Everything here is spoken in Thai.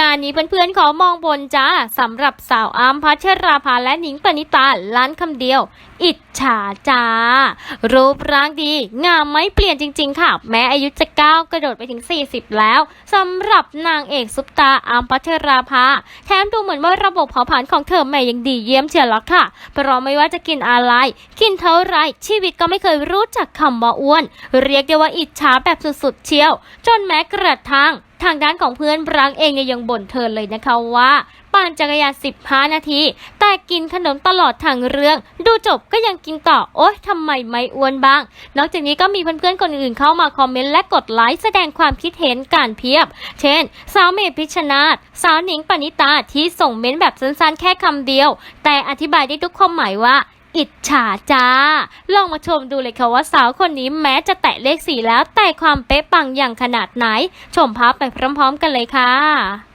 งานนี้เพื่อนๆขอมองบนจ้าสำหรับสาวอ้ำพัชราภาและหนิงปณิตาล้านคำเดียว อิจฉาจ้า รูปร่างดี งามไม่เปลี่ยนจริง ๆ ค่ะ แม้อายุจะก้าวกระโดดไปถึง 40 แล้วสำหรับนางเอกซุปตาอ้ำพัชราภาแถมดูเหมือนว่าระบบเผาผลาญของเธอแม่ยังดีเยี่ยมเชียวละค่ะ เพราะไม่ว่าจะกินอะไร กินเท่าไรชีวิตก็ไม่เคยรู้จักคำว่าอ้วน เรียกได้ว่าอิจฉาแบบสุดๆเชียว จนแม้กระทั่ง ทางด้านของเพื่อนรักเองเนี่ยยังบ่นเธอเลยนะคะว่าปั่นจักรยาน 15 นาที แต่กินขนมตลอดทางเรื่อง ดูจบก็ยังกินต่อ โอ๊ยทำไมไม่อ้วนบ้าง นอกจากนี้ก็มีเพื่อนๆ คนอื่นเข้ามาคอมเมนต์และกดไลค์แสดงความคิดเห็นการเพียบ เช่น สาวเมย์พิชนาธสาวหนิงปณิตาที่ส่งเม้นแบบสั้นๆ แค่คำเดียว แต่อธิบายได้ทุกความหมายว่า อิจฉาจ้า ลองมาชมดูเลยค่ะว่าสาวคนนี้แม้จะแตะเลขสี่แล้วแต่ความเป๊ะปังอย่างขนาดไหน ชมภาพไปพร้อมๆกันเลยค่ะ